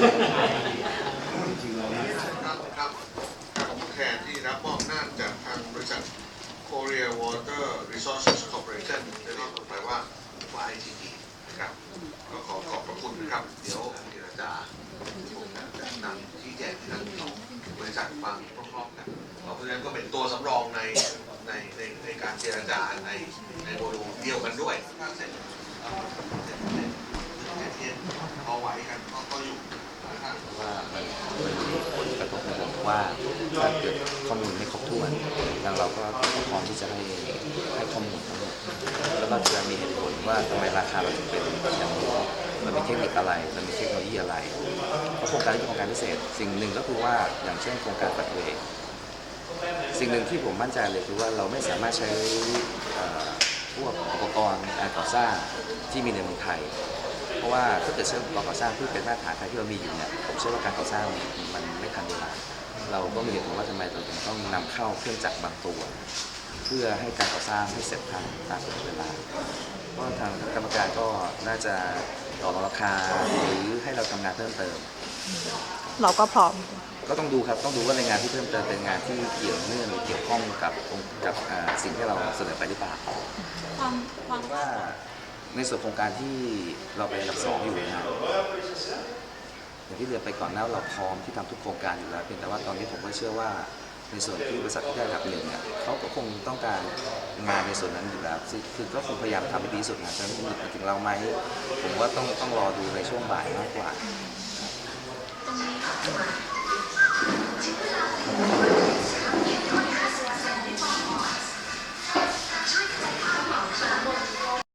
ครับครับผมแทนที่รับมอบหน้าจจากทางบริษัท Korea Water Resources Corporation จะเรียกต่อไปว่า YGP นะครับก็ขอขอบพระคุณนะครับ เดี๋ยวเจรจาผมจะนำชี้แจงให้ท่านของบริษัทฟังพร้อมๆกันเพราะฉะนั้นก็เป็นตัวสำรองในในในในการเจรจาในในโมดูลเดียวกันด้วยถ้าเสร็จ วงกาถ้าเกิดข้อมูลไม่ครบถ้วนทางเราก็พร้อมที่จะให้ให้ข้อมูลทั้งหมดแล้วก็จะมีเหตุผลว่าทำไมราคาเราถึงเป็นอย่างนี้มันมีเทคนิคอะไร มันมีเทคโนโลยีอะไรเพราะโครงการนี้เป็นโครงการพิเศษ สิ่งหนึ่งก็คือว่าอย่างเช่นโครงการปัดเวยสิ่งหนึ่งที่ผมมั่นใจเลยคือว่าเราไม่สามารถใช้พวกอุปกรณ์การก่อสร้างที่มีในเมืองไทย เพราะว่าถ้าเกิดใช้อุปกรณ์ก่อสร้างที่เป็นมาตรฐานไทยที่เรามีอยู่เนี่ยผมเชื่อว่าการก่อสร้างมันไม่ทันเวลา เราก็มีเหตุผลว่าทำไมเราถึงต้องนำเข้าเครื่องจักรบางตัว เพื่อให้การก่อสร้างให้เสร็จทันตามกำหนดเวลาเพราะทางกรรมการก็น่าจะต่อรองราคาหรือให้เราทำงานเพิ่มเติม เราก็พร้อมก็ต้องดูครับต้องดูว่าในงานที่เพิ่มเติมเป็นงานที่เกี่ยวเนื่องหรือเกี่ยวข้องกับกับอ่าสิ่งที่เราเสนอไปหรือเปล่าความความว่าในส่วนโครงการที่เราเป็นอันดับสองอยู่นะ อย่างที่เรียนไปก่อนหน้าเราพร้อมที่ทำทุกโครงการอยู่แล้วเพียงแต่ว่าตอนนี้ผมก็เชื่อว่าในส่วนที่บริษัทที่ได้อันดับหนึ่งเนี่ยเขาก็คงต้องการงานในส่วนนั้นอยู่แล้วคือก็คงพยายามทำให้ดีสุดนะแต่ไม่ถึงเราไหมผมว่าต้องต้องรอดูในช่วงบ่ายมากกว่าตรงนี้